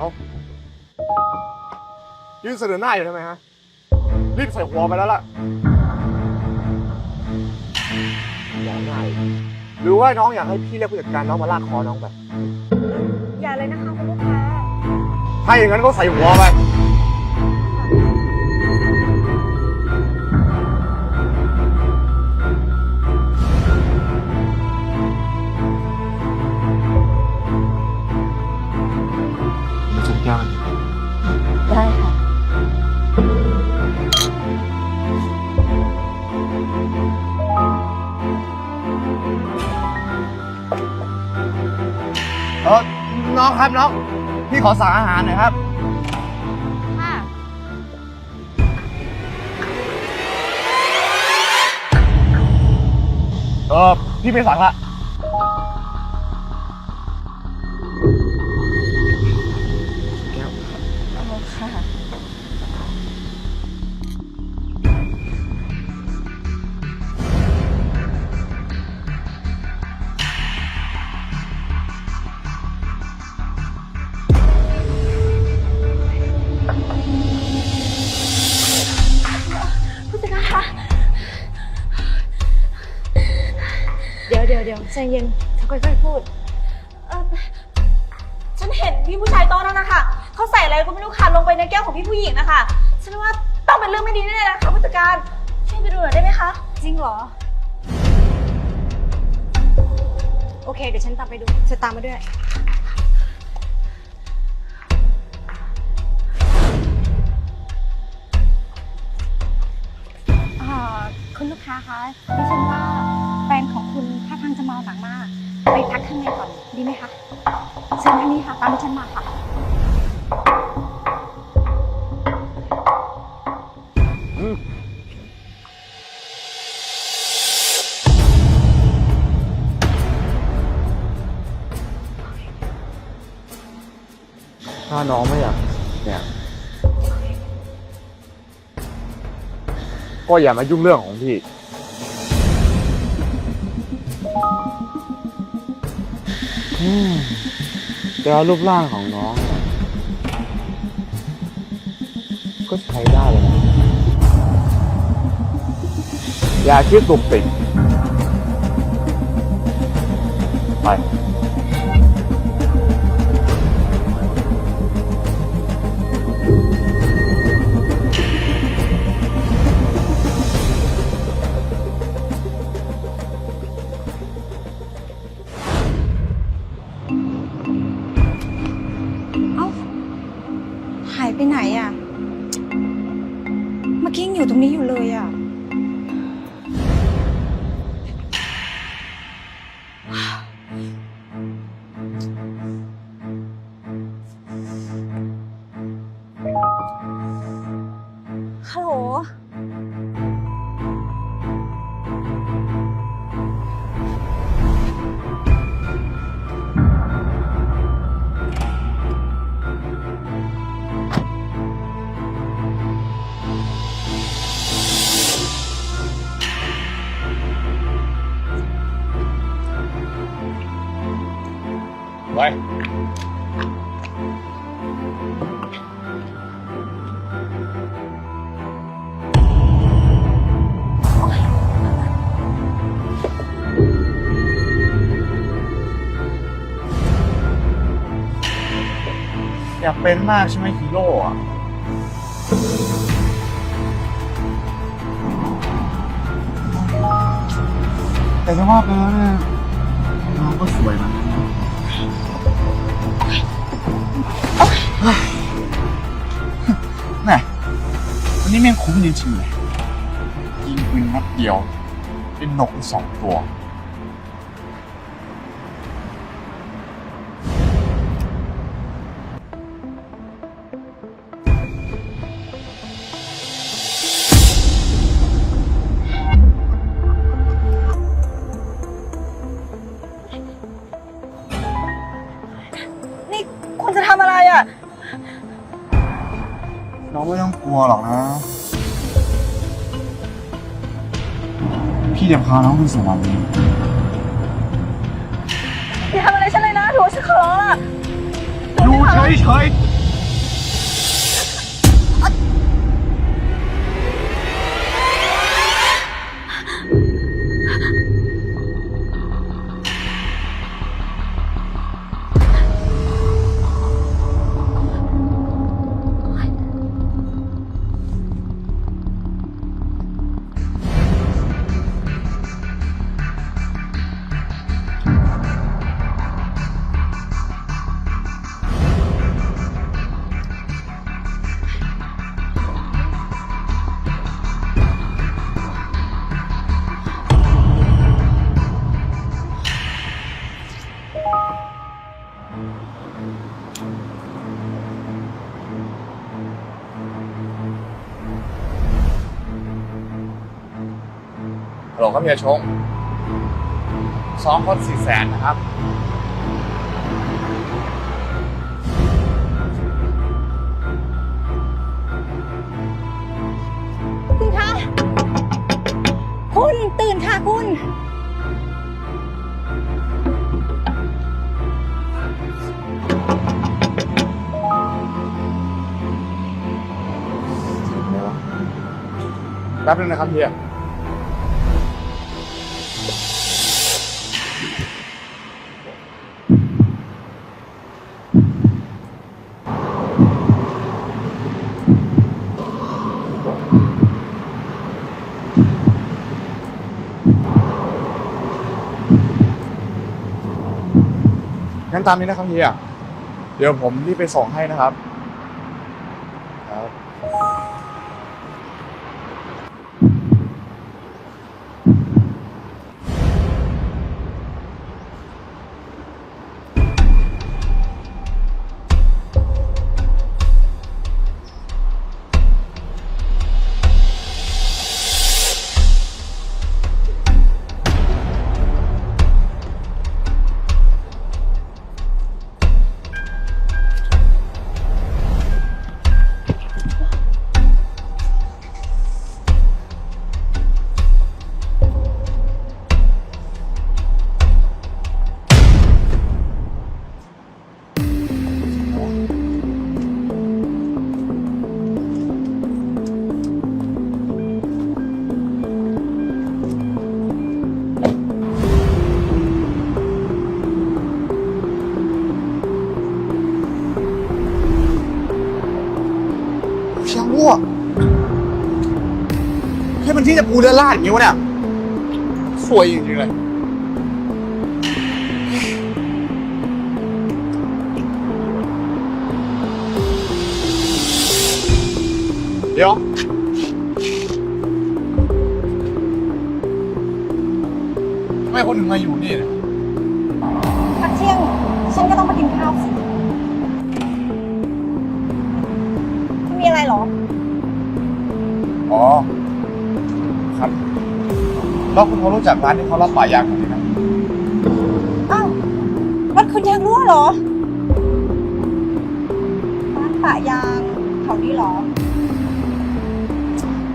เอายืนเสนอหน้าอยู่ทำไมฮะ รีบใส่หัวไปแล้วล่ะร้องไห้หรือว่าน้องอยากให้พี่เรียกผู้จัดการน้องมาลากคอน้องไป อย่าเลยนะคะคุณลูกค้า ถ้าอย่างนั้นก็ใส่หัวไป น้องครับน้อง พี่ขอสั่งอาหารหน่อยครับ ค่ะ เออพี่ไม่สั่งละ เดี๋ยวเดี๋ยวใจเย็นค่อยๆพูด เอ่อฉันเห็นพี่ผู้ชายโต๊ะนั้นนะคะเขาใส่อะไรก็ไม่รู้ค่ะลงไปในแก้วของพี่ผู้หญิงนะคะ ฉันว่าต้องเป็นเรื่องไม่ดีแน่ๆนะคะผู้จัดการช่วยไปดูหน่อยได้ไหมคะ จริงเหรอ โอเค เดี๋ยวฉันตามไปดูจะตามมาด้วย อ่าคุณลูกค้าคะดิฉันว่าแฟ นของคุณท่าทางจะเมาหนักมาก ไปพักข้างในก่อนดีไหมคะเชิญทางนี้ค่ะ ตามดิฉันมาค่ะ ถ้าน้องไม่อยากเนี่ยก็อย่ามายุ่งเรื่องของพี่ แต่ว่ารูปร่างของน้อง ก็ใช้ได้เลยนะอย่าคิดตุกติกไป เป็นมากใช่ไหมฮีโร่อะแต่จะว่าไปแล้วเนี่ยน้องก็สวยนะแม่วันนี้แม่งคุ้มจริงๆเลยยิงปืนนัดเดียว เป็นนกสองตัว พี่จะพาน้องไปสวรรค์อย่าทำอะไรฉันเลยนะถือว่าฉันขอร้องอะอยู่เฉยๆ ฮัลโหลครับเฮียชงสองคนสี่แสนนะครับคุณคะคุณตื่นค่ะคุณ แป๊บนึงนะครับเฮีย งั้นตามนี้นะครับเฮียเดี๋ยวผมรีบไปส่งให้นะครับครับ อลาดอย่างงี้วะเนี่ยสวยจริงๆเลยเดี๋ยวทำไมคนถึงมาอยู่นี่เนี่ยพักเที่ยง ฉันก็ต้องมากินข้าวสิมีอะไรเหรอ อ๋อ ครับแล้วคุณเขารู้จักร้านที่เขารับป่ายางของนี่ไหมอ้าวรถคุณยางรั่วเหรอร้านปะยางแถวนี้เหรอ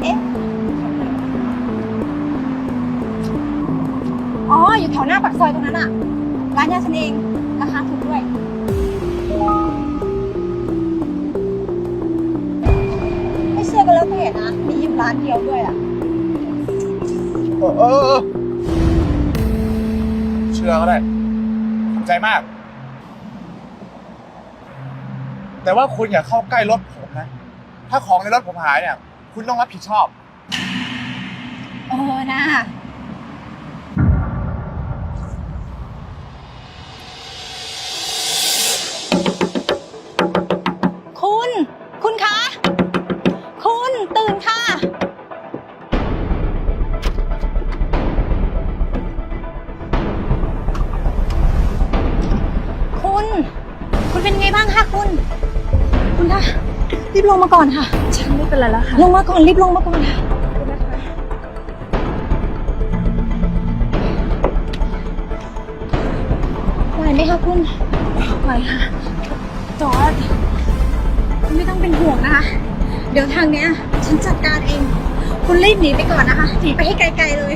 เอ๊ะอ๋อ อยู่แถวหน้าปากซอยตรงนั้นอะร้านยาฉันเองราคาถูกด้วย ไม่เชื่อก็แล้วแต่นะ มีอยู่ร้านเดียวด้วยอะ เออ เชื่อก็ได้ขอบใจมาก แต่ว่าคุณอย่าเข้าใกล้รถผมนะ ถ้าของในรถผมหายเนี่ย คุณต้องรับผิดชอบเออนะ ก่อนค่ะ ฉันไม่เป็นไรแล้วค่ะ ลงมาก่อนรีบลงมาก่อนค่ะ ไหวไหมคะคุณ ไหวค่ะจอร์ดคุณไม่ต้องเป็นห่วงนะคะ เดี๋ยวทางเนี้ย ฉันจัดการเอง คุณรีบหนีไปก่อนนะคะ หนีไปให้ไกลๆเลย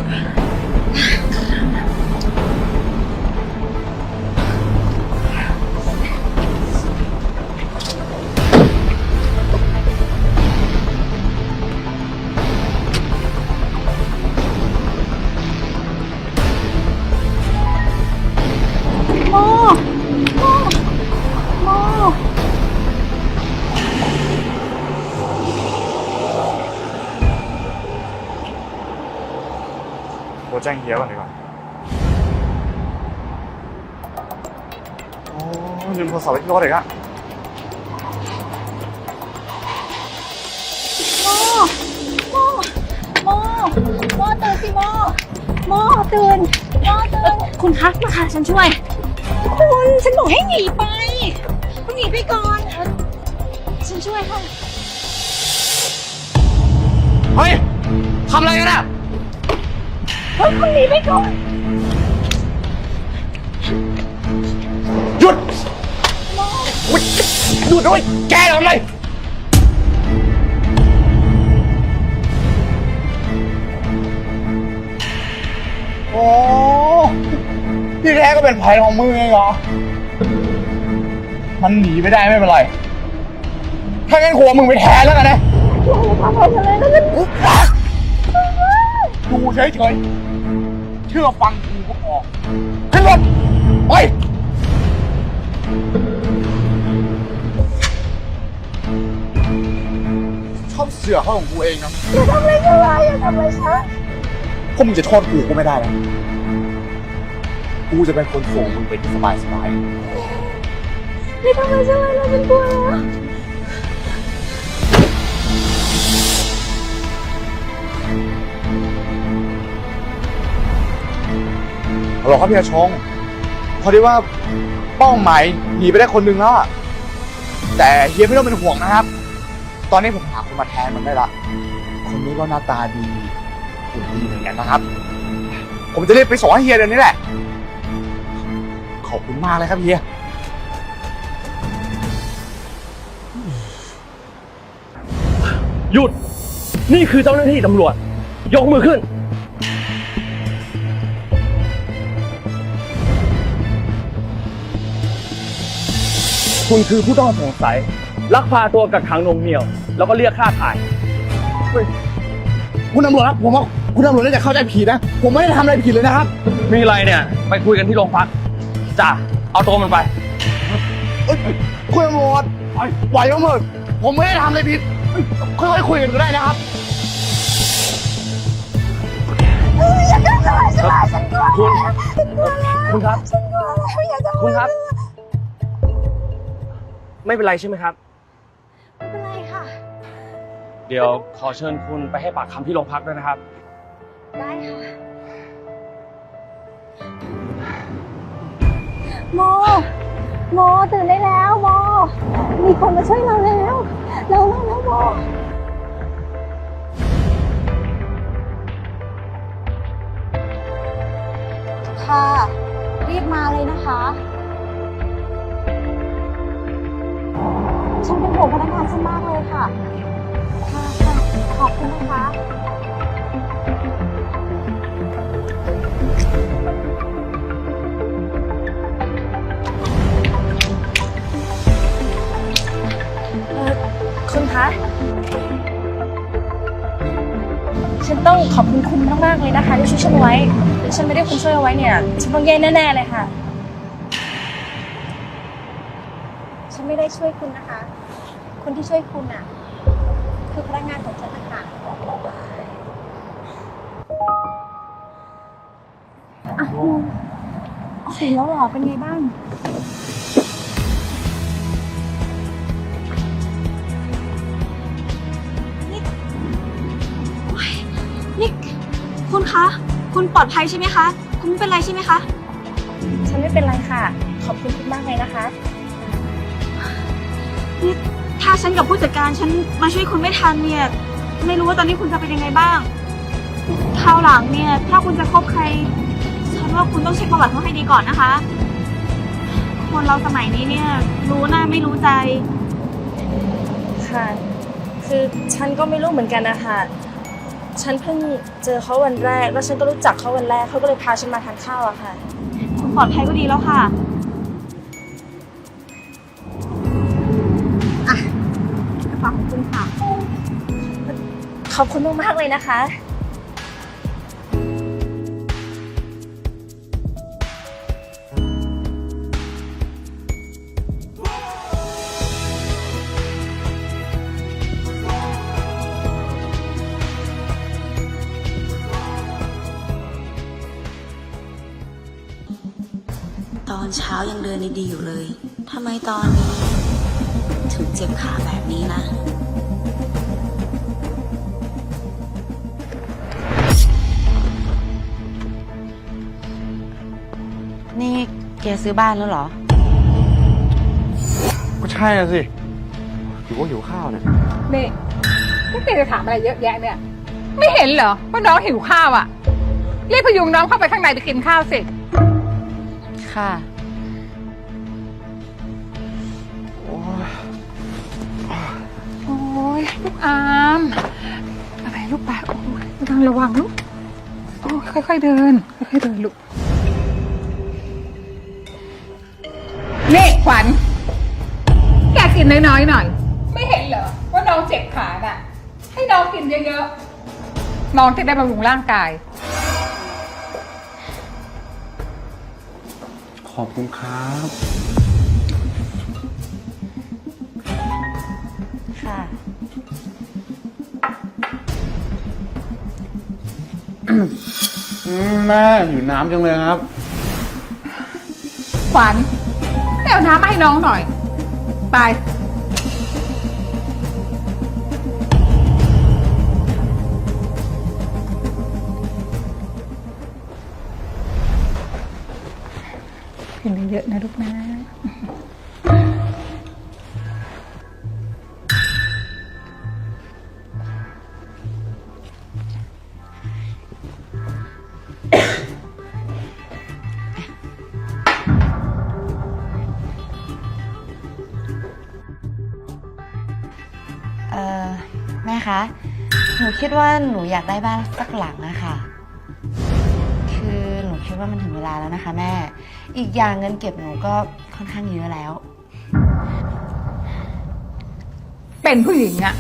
โทรแจ้งเฮียก่อนดีกว่าโอ้ลืมโทรศัพท์ไว้ที่รถอีกอะโมโมโมโมตื่นสิโมโมตื่นโมตื่น คุณคะมาค่ะฉันช่วย คุณฉันบอกให้หนีไปคุณหนีไปก่อนฉันช่วยค่ะ เฮ้ยทำอะไรกันอะ เฮ้ยคุณหนีไปก่อน หยุดอุ๊ยหยุดด้วยแกทำอะไรโอ้ที่แท้ก็เป็นไผ่ของมึงเองเหรอ มันหนีไม่ได้ไม่เป็นไร ถ้างั้นหัวมึงไปแทนแล้วกันนะดูเฉยๆ เชื่อฟังกูก็พอขึ้นรถไปชอบเสือกเข้าของกูเองนะอย่าทำอะไรฉันเลยอย่าทำอะไรฉันพวกมึงจะโทษกูก็ไม่ได้นะกูจะเป็นคนส่งมึงไปที่สบายสบายไม่ทำอะไรฉันเลยนะฉันกลัวแล้ว ฮัลโหลครับพี่อาชงพอดีว่าเป้าหมายหนีไปได้คนหนึงแล้วอะแต่เฮียไม่ต้องเป็นห่วงนะครับ ตอนนี้ผมหาคนมาแทนมันได้ละ คนนี้ก็หน้าตาดีหุ่นดีเหมือนกันนะครับ ผมจะรีบไปสอนให้เฮียเดี๋ยวนี้แหละ ขอบคุณมากเลยครับเฮีย หยุด นี่คือเจ้าหน้าที่ตำรวจ ยกมือขึ้น คุณคือผู้ต้องสงสัย ลักพาตัวกักขังหนวงเหนียว แล้วก็เรียกค่าถ่าย คุณตำรวจครับผมว่าคุณตำรวจน่าจะเข้าใจผิดนะ ผมไม่ได้ทำอะไรผิดเลยนะครับ มีอะไรเนี่ย ไปคุยกันที่โรงพักจ้าเอาตัวมันไปเอ้ยคุณตำรวจไหวแล้วมึงผมไม่ได้ทำอะไรผิดเอ้ยค่อยๆคุยกันก็ได้นะครับอย่าทำอะไรฉันเลยฉันกลัวคุณฉันกลัวแล้วคุณครับฉันกลัวแล้วอย่าทำคุณครับ ไม่เป็นไรใช่ไหมครับ ไม่เป็นไรค่ะ เดี๋ยวขอเชิญคุณไปให้ปากคำที่โรงพักด้วยนะครับ ได้ค่ะ โม โมตื่นได้แล้วโม มีคนมาช่วยเราแล้วเร็วๆแล้วโมค่ะ รีบมาเลยนะคะ ฉันเป็นห่วงพนักงานฉันมากเลยค่ะ ค่ะค่ะขอบคุณนะคะ เออคุณคะ ฉันต้องขอบคุณคุณมากๆเลยนะคะที่ช่วยฉันไว้ถ้าฉันไม่ได้คุณช่วยเอาไว้เนี่ย ฉันต้องแย่แน่ๆเลยค่ะ ไม่ได้ช่วยคุณนะคะ คนที่ช่วยคุณอะ คือพนักงานของฉันนะคะอะลุงเสร็จแล้วเหรอ เป็นไงบ้างนี่คุณคะ คุณปลอดภัยใช่ไหมคะ คุณไม่เป็นไรใช่ไหมคะ ฉันไม่เป็นไรค่ะ ขอบคุณคุณมากเลยนะคะ นี่ถ้าฉันกับผู้จัดการฉันมาช่วยคุณไม่ทันเนี่ย ไม่รู้ว่าตอนนี้คุณจะเป็นยังไงบ้างคราวหลังเนี่ย ถ้าคุณจะคบใคร ฉันว่าคุณต้องเช็คประวัติเขาให้ดีก่อนนะคะ คนเราสมัยนี้เนี่ย รู้หน้าไม่รู้ใจ ค่ะ คือฉันก็ไม่รู้เหมือนกันนะคะฉันเพิ่งเจอเขาวันแรก แล้วฉันก็รู้จักเขาวันแรกเขาก็เลยพาฉันมาทานข้าวอะค่ะ คุณปลอดภัยก็ดีแล้วค่ะกระ อบคุณมากๆเลยนะคะ ตอนเช้ายังเดินดีๆอยู่เลย ทำไมตอนนี้ ถึงเจ็บขาแบบนี้นะ แกซื้อบ้านแล้วเหรอ ก็ใช่น่ะสิหิวก็หิวข้าวเนี่ย นี่พวกแกจะถามอะไรเยอะแยะเนี่ย ไม่เห็นเหรอว่าน้องหิวข้าวอะรีบพยุงน้องเข้าไปข้างในไปกินข้าวสิ ค่ะ โอ้ยลูกอามอะไรลูกปากโอ้ยระวังระวังลูกโอ้ยค่อยๆเดิน ค่อยๆเดินลูก นี่ขวัญ แกกินน้อยๆหน่อย ไม่เห็นเหรอ ว่าน้องเจ็บขาน่ะ ให้น้องกินเยอะๆ น้องจะได้บำรุงร่างกาย ขอบคุณครับ ค่ะอืมแม่อยู่น้ำจังเลยครับ ขวัญไป เอาน้ำมาให้น้องหน่อย ไป หนูคิดว่าหนูอยากได้บ้านสักหลังนะคะคือหนูคิดว่ามันถึงเวลาแล้วนะคะ แม่ อีกอย่างเงินเก็บหนูก็ค่อนข้างเยอะแล้ว เป็นผู้หญิงอะ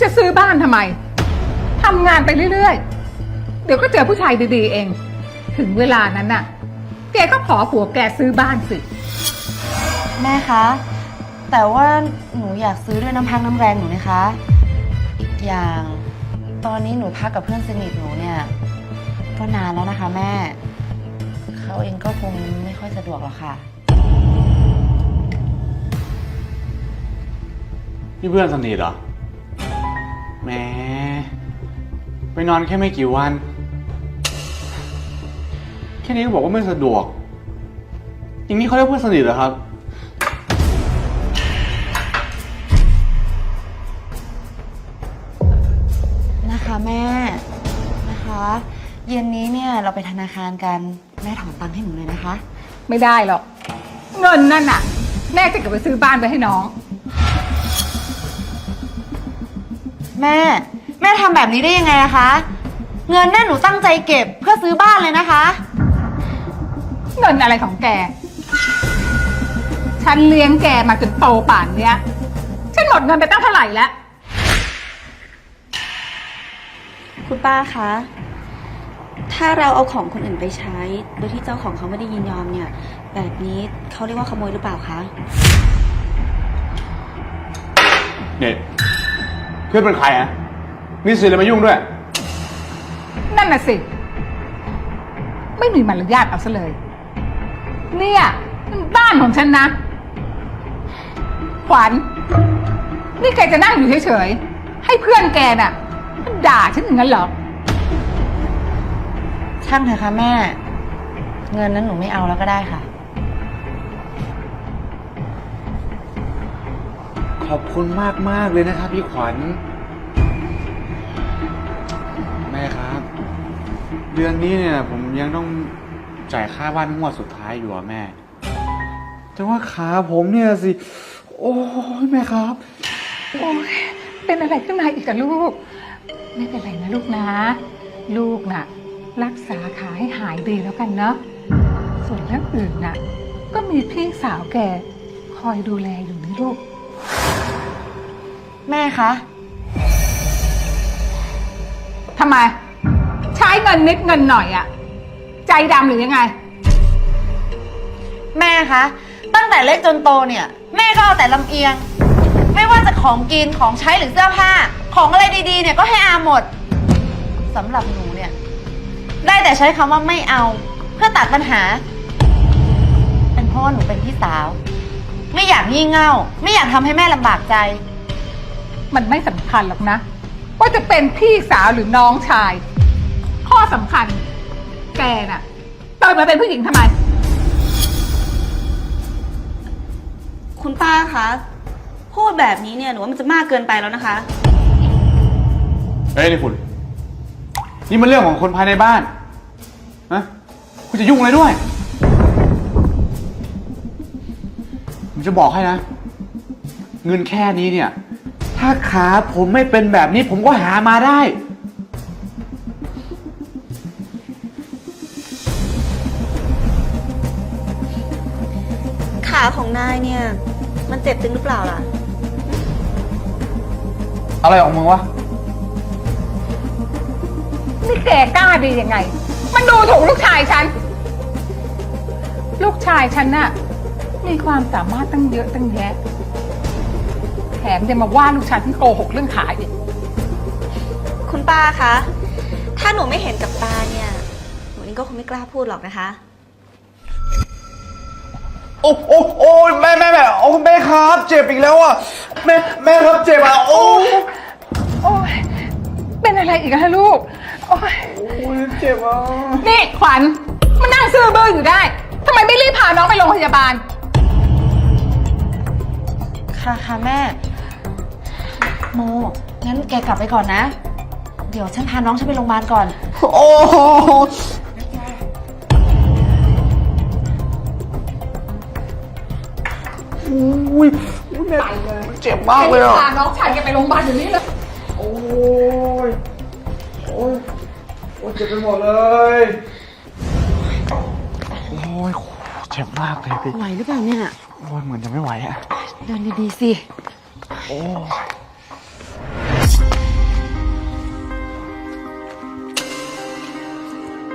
จะซื้อบ้านทำไมทำงานไปเรื่อยๆ เดี๋ยวก็เจอผู้ชายดีๆเอง ถึงเวลานั้นน่ะ แกก็ขอผัวแกซื้อบ้านสิ แม่คะ แต่ว่าหนูอยากซื้อด้วยน้ำพักน้ำแรงหนูนะคะ อย่าง ตอนนี้หนูพักกับเพื่อนสนิทหนูเนี่ย ก็นานแล้วนะคะแม่ เขาเองก็คงไม่ค่อยสะดวกหรอกค่ะ นี่เพื่อนสนิทเหรอแหมไปนอนแค่ไม่กี่วัน แค่นี้ก็บอกว่าไม่สะดวก อย่างนี้เขาเรียกเพื่อนสนิทเหรอครับ แม่นะคะ เย็นนี้เนี่ยเราไปธนาคารกันแม่ถอนตังค์ให้หนูเลยนะคะ ไม่ได้หรอก เงินนั่นน่ะ แม่จะเก็บไปซื้อบ้านไปให้น้อง แม่ แม่ทำแบบนี้ได้ยังไงอะคะ เงินนั่นหนูตั้งใจเก็บเพื่อซื้อบ้านเลยนะคะ เงินอะไรของแก ฉันเลี้ยงแกมาจนโตป่านเนี้ย ฉันหมดเงินไปตั้งเท่าไหร่แล้ว คุณป้าคะ ถ้าเราเอาของคนอื่นไปใช้ โดยที่เจ้าของเขาไม่ได้ยินยอมเนี่ย แบบนี้เขาเรียกว่าขโมยหรือเปล่าคะ เนี่ยเพื่อนเป็นใครอะมีสิทธิ์อะไรมายุ่งด้วย นั่นน่ะสิ ไม่มีมารยาทเอาซะเลย เนี่ยมันบ้านของฉันนะ ขวัญ นี่แกจะนั่งอยู่เฉยๆ ให้เพื่อนแกน่ะมัน ด่าฉันอย่างนั้นเหรอ ช่างเถอะค่ะแม่ เงินนั้นหนูไม่เอาแล้วก็ได้ค่ะ ขอบคุณมากมากๆเลยนะครับพี่ขวัญ แม่ครับ เดือนนี้เนี่ยผมยังต้องจ่ายค่าบ้านงวดสุดท้ายอยู่อะแม่ แต่ว่าขาผมเนี่ยสิ โอ้ยแม่ครับ โอ้ยเป็นอะไรขึ้นมาอีกกับลูก ไม่เป็นไรนะลูกนะ ลูกน่ะ รักษาขาให้หายดีแล้วกันเนาะส่วนเรื่องอื่นน่ะ ก็มีพี่สาวแกคอยดูแลอยู่นะลูก แม่คะทำไม ใช้เงินนิดเงินหน่อยอะใจดำหรือยังไง แม่คะตั้งแต่เล็กจนโตเนี่ย แม่ก็เอาแต่ลำเอียง ไม่ว่าจะของกินของใช้หรือเสื้อผ้า ของอะไรดีๆ เนี่ยก็ให้อาหมดสำหรับหนูเนี่ย ได้แต่ใช้คำว่าไม่เอา เพื่อตัดปัญหา เป็นเพราะว่าหนูเป็นพี่สาว ไม่อยากงี่เง่า ไม่อยากทำให้แม่ลำบากใจ มันไม่สำคัญหรอกนะ ว่าจะเป็นพี่สาวหรือน้องชาย ข้อสำคัญ แกน่ะเติมมาเป็นผู้หญิงทำไม คุณป้าคะ พูดแบบนี้เนี่ยหนูว่ามันจะมากเกินไปแล้วนะคะ เฮ้ยนี่คุณ นี่มันเรื่องของคนภายในบ้านจะยุ่งอะไรด้วย ผมจะบอกให้นะ เงินแค่นี้เนี่ย ถ้าขาผมไม่เป็นแบบนี้ ผมก็หามาได้ ขาของนายเนี่ย มันเจ็บตึงหรือเปล่าล่ะ อะไรของมึงวะ นี่แกกล้าดียังไง มันดูถูกลูกชายฉัน ลูกชายฉันน่ะ มีความสามารถตั้งเยอะตั้งแยะ แถมยังมาว่าลูกชายที่โกหกเรื่องขายอีก คุณป้าคะ ถ้าหนูไม่เห็นกับตาเนี่ย หนูเองก็คงไม่กล้าพูดหรอกนะคะ โอ้โอ้โอ้ยแม่แม่แม่โอ้แม่ครับ เจ็บอีกแล้วอะ แม่แม่ครับเจ็บอะโอ้ยโอ้ยเป็นอะไรอีกอะลูก โอ้ยโอ้ยเจ็บอะนี่ขวัญมันนั่งซื่อบื้ออยู่ได้ทำไมไม่รีบพาน้องไปโรงพยาบาล ค่ะค่ะแม่ โม งั้นแกกลับไปก่อนนะ เดี๋ยวฉันพาน้องฉันไปโรงพยาบาลก่อน โอ้โหอุ้ย อุ้ยแม่เจ็บมากเลยอะพาน้องชายแกไปโรงพยาบาลอยู่นี่เลยโอ้ยโอ้ยโอ้ยเจ็บไปหมดเลยโอ้ยเจ็บมากเลยพี่ไหวหรือเปล่าเนี่ยโอ้ยเหมือนจะไม่ไหวอะเดินดีๆสิโอ้ย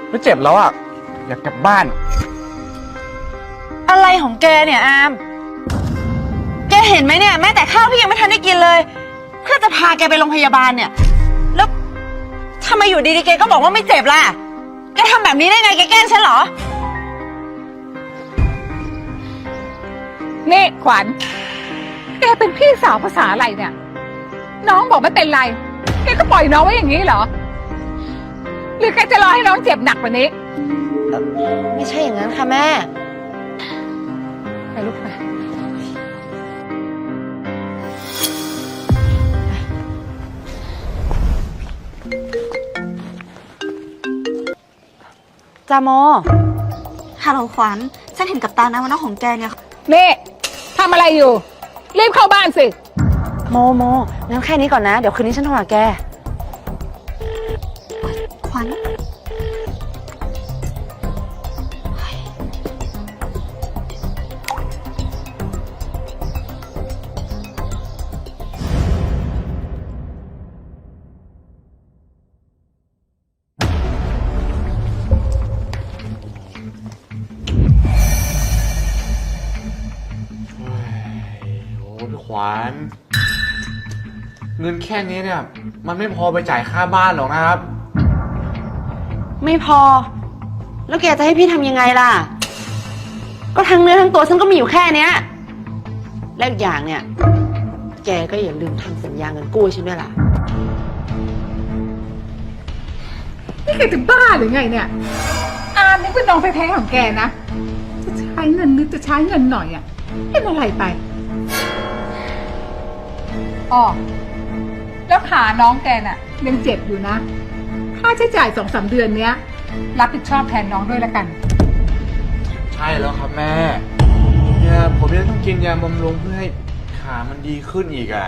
ไม่เจ็บแล้วอะอยากกลับบ้าน อะไรของแกเนี่ยอามแกเห็นไหมเนี่ยแม้แต่ข้าวพี่ยังไม่ทันได้กินเลย เพื่อจะพาแกไปโรงพยาบาลเนี่ย แล้วทำไมอยู่ดีๆแกก็บอกว่าไม่เจ็บล่ะ แกทำแบบนี้ได้ไงแกแกล้งฉันเหรอ นี่ขวัญ แกเป็นพี่สาวภาษาอะไรเนี่ย น้องบอกไม่เป็นไร แกก็ปล่อยน้องไว้อย่างนี้เหรอ หรือแกจะรอให้น้องเจ็บหนักกว่านี้ ไม่ใช่อย่างนั้นค่ะแม่ ไปลูกไป จาโม ฮัลโหลขวัญ ฉันเห็นกับตานะว่าน้องของแกเนี่ย นี่ทำอะไรอยู่ รีบเข้าบ้านสิ โมโมงั้นแค่นี้ก่อนนะ เดี๋ยวคืนนี้ฉันโทรหาแก เนี่ย มันไม่พอไปจ่ายค่าบ้านหรอกนะครับ ไม่พอ แล้วแกจะให้พี่ทำยังไงล่ะ ก็ทั้งเนื้อทั้งตัวฉันก็มีอยู่แค่เนี้ย และอีกอย่างเนี่ย แกก็อย่าลืมทำสัญญาเงินกู้ให้ฉันด้วยล่ะ นี่แกจะบ้าหรือไงเนี่ย อามนี่เป็นน้องแท้ๆของแกนะ จะใช้เงินนิดจะใช้เงินหน่อยอะเป็นอะไรไป อ๋อ แล้วขาน้องแกน่ะ ยังเจ็บอยู่นะ ค่าใช้จ่ายสองสามเดือนเนี้ย รับผิดชอบแทนน้องด้วยละกัน ใช่แล้วครับแม่เนี่ยผมยังต้องกินยาบำรุงเพื่อให้ขามันดีขึ้นอีกอะ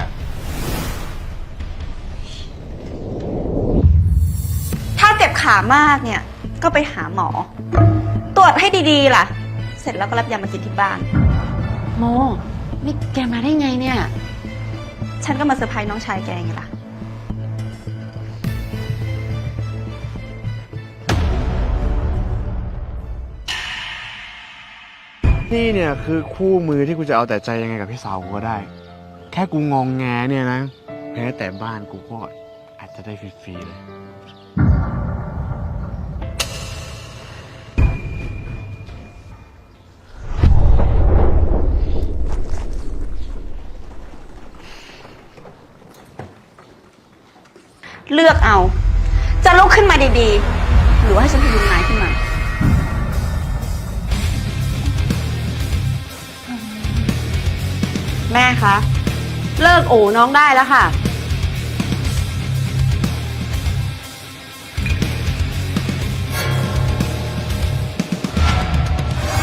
ถ้าเจ็บขามากเนี่ย ก็ไปหาหมอ ตรวจให้ดีๆล่ะ เสร็จแล้วก็รับยามากินที่บ้าน โมนี่แกมาได้ไงเนี่ย ฉันก็มาเซอร์ไพรส์น้องชายแกไงล่ะ นี่เนี่ยคือคู่มือที่กูจะเอาแต่ใจยังไงกับพี่สาวกูก็ได้ แค่กูงองแงเนี่ยนะแม้แต่บ้านกูก็อาจจะได้ฟรีๆเลย เลือกเอา จะลุกขึ้นมาดีๆ หรือว่าให้ฉันพยุงนายขึ้นมา แม่คะ เลิกโอน้องได้แล้วค่ะ